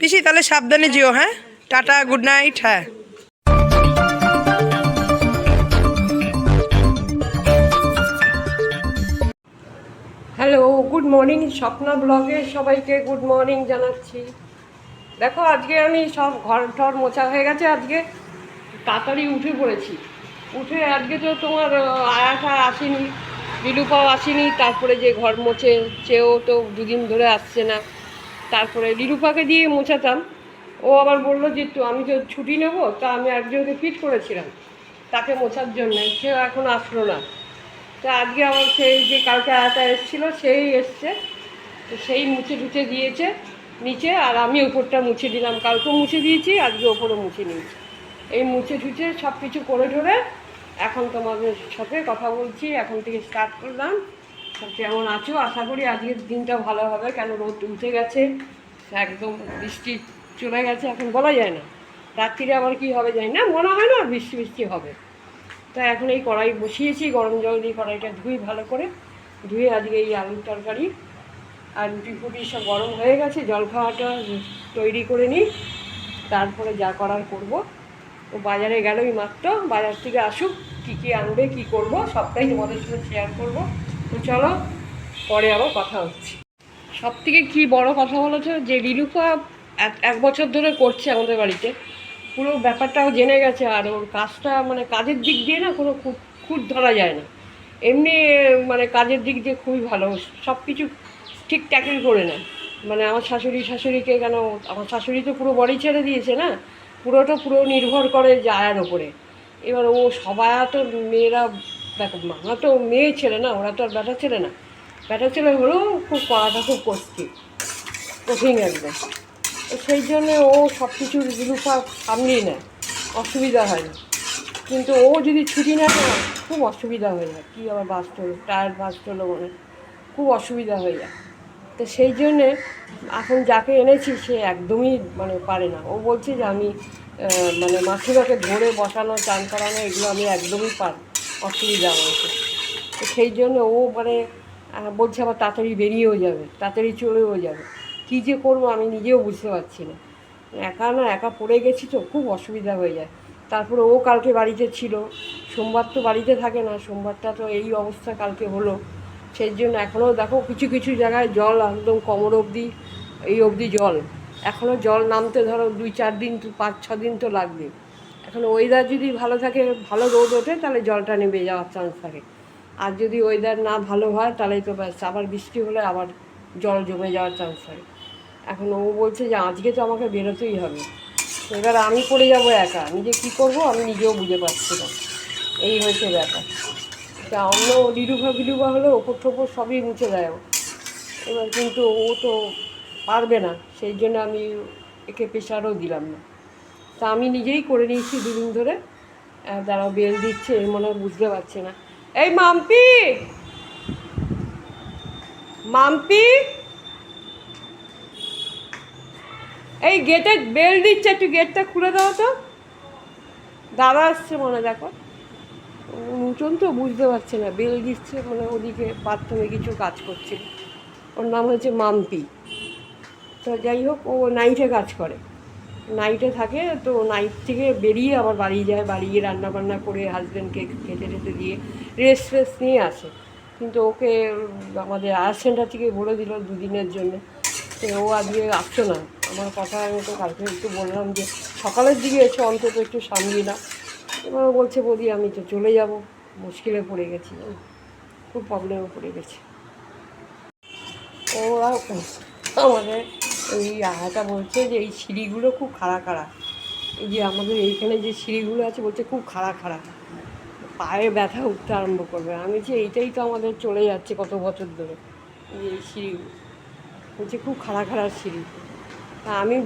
পিসি, তাহলে সাবধানে যেও হ্যাঁ? টাটা গুড নাইট হ্যাঁ। হ্যালো গুড মর্নিং স্বপ্না ব্লগে সবাইকে গুড মর্নিং জানাচ্ছি। দেখো, আজকে আমি সব ঘর টর মোছা হয়ে গেছে, আজকে তাড়াতাড়ি উঠে পড়েছি। উঠে আজকে তো তোমার আয়াসা আসেনি বিলুপাও আসেনি, তারপরে যে ঘর মোছে, সেও তো দুদিন ধরে আসছে না। তারপরে লিলুপাকে দিয়ে মোছাতাম। ও আবার বলল যে, তো আমি তো ছুটি নেব, তা আমি একজনকে ফিট করেছিলাম তাকে মোছার জন্য। সে এখন আসলো না। তা আজকে আমার সেই যে কালকে আয়াটা এসেছিল, সেই এসছে। তো সেই মুছে টুছে দিয়েছে নিচে, আর আমি উপরটা মুছে দিলাম। কালকেও মুছে দিয়েছি, আজকে ওপরে মুছে নিয়েছি। এই মুছে টুছে সব কিছু করে ধরে এখন তোমাদের সাথে কথা বলছি, এখন থেকে স্টার্ট করলাম। সব কেমন আছো? আশা করি আজকের দিনটা ভালো হবে, কেন রোদ উঠে গেছে, একদম বৃষ্টি চলে গেছে, এখন বলা যায় না। রাত্রিরে আবার কি হবে জানি না, মনে হয় না বৃষ্টি বৃষ্টি হবে। তা এখন এই কড়াই বসিয়েছি, গরম জল দিয়ে কড়াইটা ধুই ভালো করে। ধুয়ে আজকে এই আলুর তরকারি আর রুটি ফুটি সব গরম হয়ে গেছে, জল খাওয়াটা তৈরি করে নিই। তারপরে যা করার করব। তো বাজারে গেলই মাত্র, বাজার থেকে আসুক, কী কী আনবে, কী করব, সবটাই তোমাদের সাথে শেয়ার করব। তো চলো, পরে আবার কথা হচ্ছে। সব থেকে কী বড় কথা বলেছে? যে রিলুফা এক- বছর ধরে করছে আমাদের বাড়িতে। পুরো ব্যাপারটাও জেনে গেছে, আর ওর কাজটা মানে কাজের দিক দিয়ে না কোনো খুঁত খুঁত ধরা যায় না। এমনি মানে কাজের দিক দিয়ে খুবই ভালো। সব কিছু ঠিক ট্যাকেল করে নেয়। মানে আমার শাশুড়ি, শাশুড়িকে কেন, আমার শাশুড়ি তো পুরো বাড়ি ছেড়ে দিয়েছে না? পুরোটা পুরো নির্ভর করে জায়ের ওপরে। এবার ও সবাই তো মেয়েরা দেখো মা তো মেয়ে ছেলে না, ওরা তো আর বেটা ছেলে না। বেটা ছেলে হলেও খুব কড়াটা খুব কষ্টি, কঠিন একদম। তো সেই জন্য ও সব কিছু রূপা সামলিয়ে নেয়, অসুবিধা হয় না। কিন্তু ও যদি ছুটি না খুব অসুবিধা হয়ে যায়। কী আবার বাস হলো, টায়ার বাস হলো মানে খুব অসুবিধা হয়ে যায়। তো সেই জন্যে এখন যাকে এনেছি, সে একদমই মানে পারে না। ও বলছে যে আমি মানে মাসিমাকে ধরে বসানো, চান করানো, এগুলো আমি একদমই পার অসুবিধা আমাকে তো সেই জন্য ও মানে বলছে আবার তাড়াতাড়ি বেরিয়েও যাবে, তাড়াতাড়ি চলেও যাবে। কী যে করব আমি নিজেও বুঝতে পারছি না। একা না, একা পড়ে গেছি তো, খুব অসুবিধা হয়ে যায়। তারপরে ও কালকে বাড়িতে ছিল, সোমবার তো বাড়িতে থাকে না, সোমবারটা তো এই অবস্থা কালকে হলো। সেই জন্য এখনও দেখো কিছু কিছু জায়গায় জল একদম কোমর অবধি, এই অবধি জল। এখনও জল নামতে ধরো দুই, চার দিন তো পাঁচ, ছ দিন তো লাগবে। এখন ওয়েদার যদি ভালো থাকে, ভালো রোদ ওঠে, তাহলে জলটা নেমে যাওয়ার চান্স থাকে। আর যদি ওয়েদার না ভালো হয়, তাহলে তো ব্যাস, আবার বৃষ্টি হলে আবার জল জমে যাওয়ার চান্স থাকে। এখন ও বলছে যে, আজকে তো আমাকে বেরোতেই হবে। এবার আমি পড়ে যাব একা। নিজে কী করব, আমি নিজেও বুঝে পাচ্ছি না। এই হয়েছে ব্যাপার। তা অন্য ডিডুভা বিডুভা হলে ওপর ঠোপর সবই মুছে দেয়। এবার কিন্তু ও তো পারবে না। সেই জন্য আমি একে প্রেশারও দিলাম না। তা আমি নিজেই করে নিয়েছি দুদিন ধরে। দাঁড়াও, বেল দিচ্ছে এর মনে হয় বুঝতে পারছে না। এই মাম্পি! মাম্পি! এই গেটে বেল দিচ্ছে, একটু গেটটা খুলে দাও তো। দাদা আসছে মনে দেখো। নতুন তো বুঝতে পারছে না, বেল দিচ্ছে মানে ওদিকে বাথরুমে কিছু কাজ করছে। ওর নাম হচ্ছে মাম্পি। তো যাই হোক, ও নাইটে কাজ করে। নাইটে থাকে, তো নাইট থেকে বেরিয়ে আবার বাড়ি যায় বাড়ি গিয়ে রান্না বান্না করে হাজব্যান্ডকে খেতে টেতে দিয়ে রেস্ট ফেস্ট নিয়ে আসে। কিন্তু ওকে আমাদের আয়ার সেন্টার থেকে বলে দিল দুদিনের জন্য। তো ও আজকে আসছো না। আমার কথা আমি তো কালকে একটু বললাম যে, সকালের দিকে এসে অন্তত একটু সামলি না এবার বলছে বলি আমি তো চলে যাব। মুশকিলে পড়ে গেছি। খুব প্রবলেমে পড়ে গেছি। ওরা আমাদের ওই আহাটা বলছে যে এই সিঁড়িগুলো খুব খাড়া খাড়া। এই যে আমাদের এইখানে যে সিঁড়িগুলো আছে বলছে খুব খাড়া খাড়া। পায়ে ব্যথা উঠতে আরম্ভ করবে। আমি যে এইটাই তো আমাদের চলে যাচ্ছে কত বছর ধরে এই সিঁড়িগুলো। বলছে খুব খাড়া খাড়া সিঁড়ি। আমি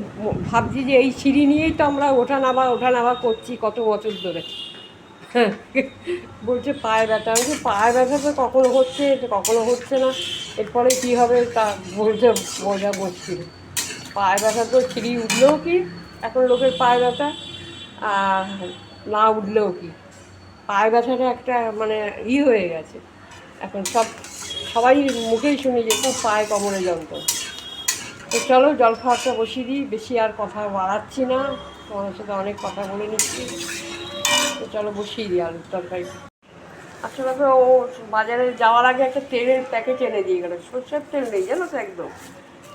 ভাবছি যে এই সিঁড়ি নিয়েই তো আমরা ওঠা নামা ওঠা নামা করছি কত বছর ধরে। বলছে পায়ে ব্যথা। আমি বলছি, পায়ে ব্যথা তো কখনো হচ্ছে কখনো হচ্ছে না। এরপরে কী হবে তা বলতে বোঝা মুশকিল। পায়ে ব্যথা তো ছিঁড়ি উঠলেও কি? এখন লোকের পায়ে ব্যথা। আর না উঠলেও কি? পায়ে ব্যথাটা একটা মানে ই হয়ে গেছে। এখন সব, সবাই মুখেই শুনি যে খুব পায়ে কোমরে যন্ত্রণা। তো চলো, জল খাওয়াটা বসিয়ে দিই। বেশি আর কথা বাড়াচ্ছি না। তোমাদের সাথে অনেক কথা বলে নিচ্ছি। তো চলো বসিয়ে দিই আলুর তরকারি। আসলে তো ও বাজারে যাওয়ার আগে একটা তেলের প্যাকেট এনে দিয়ে গেলো। সর্ষের তেল নেই, জানো তো একদম?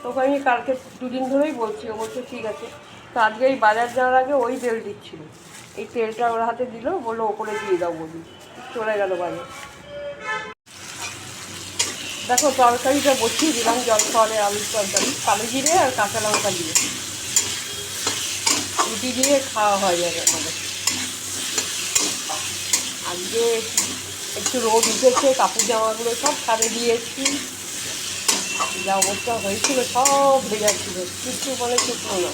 তোকে আমি কালকে দুদিন ধরেই বলছি ও বলছে, ঠিক আছে। তো আজকে এই বাজার যাওয়ার আগে ওই তেল দিচ্ছিল। এই তেলটা ওর হাতে দিল, বলল, ওপরে দিয়ে দাও বলি চলে গেল বাজার। দেখো, তরকারিটা বসিয়ে দিলাম জল খাওয়ারে আলুর তরকারি, কালো জিরে আর কাঁচা লঙ্কা দিয়ে। রুটি দিয়ে খাওয়া হয়ে যাবে আমাদের। আজকে একটু রোদ উঠেছে, কাপড় জামাগুলো সব ছাড়ে দিয়ে এসছি। যা অবস্থা হয়েছিল, সব যাচ্ছিল কিছু বলে শুকনো না।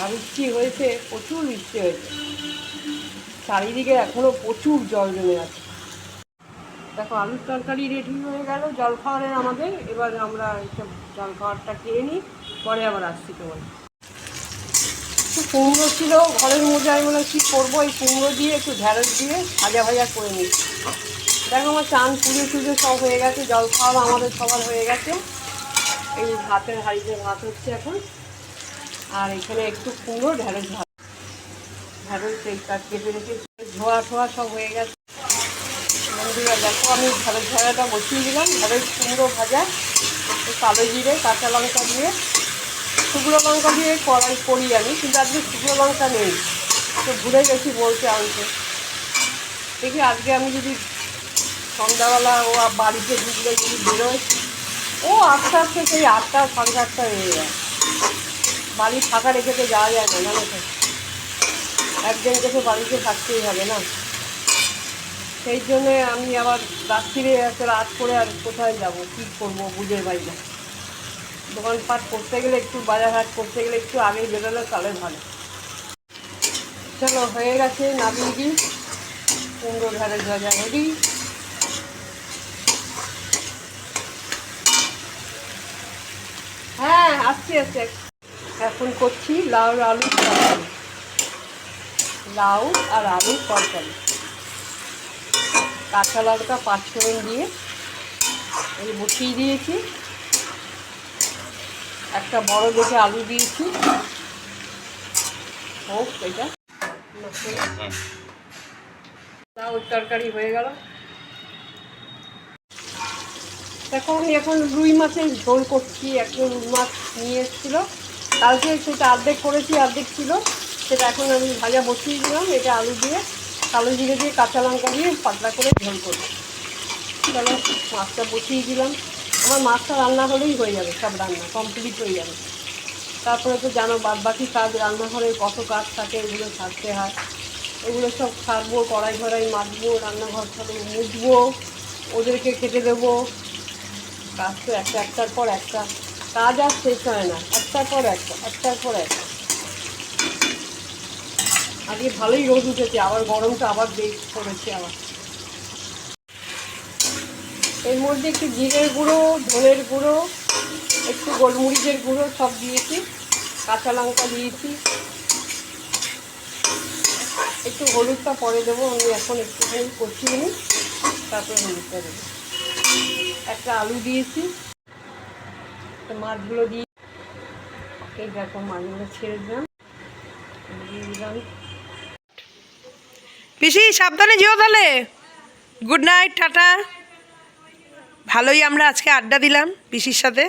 আর বৃষ্টি হয়েছে, প্রচুর ইচ্ছে হয়েছে। চারিদিকে এখনও প্রচুর জল জমে আছে। দেখো, আলুর তরকারি রেডি হয়ে গেল জল খাওয়ারের আমাদের। এবার আমরা এইসব জল খাওয়ারটা খেয়ে নিই, পরে আবার আসছি তোমার একটু কুমড়ো ছিল, ঘরের মধ্যে আমি বলে কী করব? এই কুমড়ো দিয়ে একটু ঢ্যাঁড়স দিয়ে ভাজা ভাজা করে নিচ্ছি দেখো আমার চান পুজো টুজো সব হয়ে গেছে, জল খাওয়া আমাদের সবার হয়ে গেছে। এই ভাতের হাঁড়িতে ভাত হচ্ছে এখন। আর এখানে একটু কুমড়ো ঢ্যাঁড়স ভাত ঢ্যাঁড়স এই কাজ কেটে রেখে ধোয়া ঠোয়া সব হয়ে গেছে। বন্ধুরা, দেখো আমি ঢ্যাঁড়স ভাজাটা বসিয়ে দিলাম। ঢ্যাঁড়স কুমড়ো ভাজা, একটু কালো জিরে, কাঁচা লঙ্কা দিয়ে শুকনো লঙ্কা দিয়ে কড়াই করি আমি, কিন্তু আজকে শুকনো লঙ্কা নেই। তো ভুলে গেছি বলতে আনতে। দেখি আজকে আমি যদি সন্ধ্যাবেলা ও বাড়িতে ঢুকলে যদি বেরোয়, ও আস্তে সেই আটটা, সাড়ে সাতটা হয়ে যায়। বাড়ি ফাঁকা রেখে তো যাওয়া যায় না, জানো তো। একজনকে তো বাড়িতে থাকতেই হবে না। সেই জন্যে আমি আবার রাত্রিরে একটা রাত করে আর কোথায় যাব, কী করব বুঝে না। দোকানপাট করতে গেলে একটু, বাজার হাট করতে গেলে একটু আগে বেরোলে তাহলে ভালো। চলো, হয়ে গেছে দিই কুমড়ো ঢালের ভাজা রেডি। হ্যাঁ আসছি আসছি। এখন করছি লাউ, আলু, তরকারি। লাউ আর আলুর তরকারি। কাঁচা লঙ্কা পাঁচফোড়ন দিয়ে। এই বসিয়ে দিয়েছি। একটা বড় দেখে আলু দিয়েছি। হোক, এটা। তরকারি হয়ে গেল। আমি এখন রুই মাছের ঝোল করছি, একটা রুই মাছ নিয়ে এসেছিল। কালকে সেটা অর্ধেক করেছি অর্ধেক ছিল। সেটা এখন আমি ভাজা বসিয়ে দিলাম, এটা আলু দিয়ে, কালো জিরে দিয়ে কাঁচা লঙ্কা দিয়ে পাতলা করে ঝোল করব। চলো, মাছটা বসিয়ে দিলাম। আমার মাছটা রান্না হলেই হয়ে যাবে, সব রান্না কমপ্লিট হয়ে যাবে। তারপরে তো জানো বাদ বাকি কাজ রান্নাঘরে কত কাজ থাকে, এগুলো সারতে হয়। এগুলো সব সারবো কড়াই ঘড়াই মাজবো রান্নাঘর সব মুছবো, ওদেরকে খেতে দেবো। কাজ তো একটা একটার পর একটা। কাজ আর শেষ হয় না, একটার পর একটা, একটার পর একটা। আজকে ভালোই রোদ উঠেছে, আবার গরমটা আবার বেশ পড়েছে আবার। এর মধ্যে একটু জিরের গুঁড়ো, ধনের গুঁড়ো, একটু গোলমরিচের গুঁড়ো সব দিয়েছি। কাঁচা লঙ্কা দিয়েছি। একটু হলুদটা পরে দেবো, আমি এখন একটুখানি কষিয়ে নিই তারপরে হলুদটা দেবো। একটা আলু দিয়েছি মাছগুলো দিয়ে। এই দেখো মাছগুলো ছেড়ে দিলাম, দিয়ে দিলাম। পিসি, সাবধানে যেও তাহলে। Good night, tata. ভালোই আমরা আজকে আড্ডা দিলাম পিসির সাথে।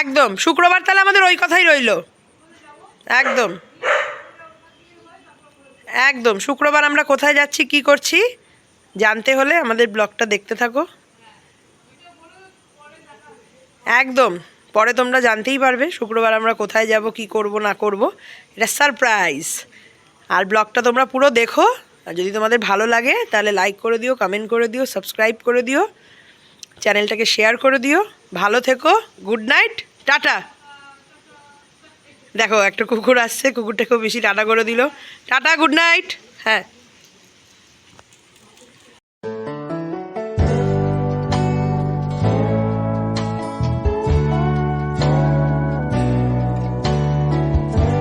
একদম, শুক্রবার তাহলে আমাদের ওই কথাই রইল। একদম। একদম, শুক্রবার আমরা কোথায় যাচ্ছি, কি করছি, জানতে হলে আমাদের ব্লগটা দেখতে থাকো। একদম, পরে তোমরা জানতেই পারবে শুক্রবার আমরা কোথায় যাব, কি করব, না করব। এটা সারপ্রাইজ আর ব্লগটা তোমরা পুরো দেখো। আর যদি তোমাদের ভালো লাগে, তাহলে লাইক করে দিও কমেন্ট করে দিও সাবস্ক্রাইব করে দিও চ্যানেলটাকে শেয়ার করে দিও। ভালো থেকো গুড নাইট টাটা। দেখো, একটা কুকুর আসছে কুকুরটা খুব বেশি টাটা করে দিল। টাটা গুড নাইট হ্যাঁ।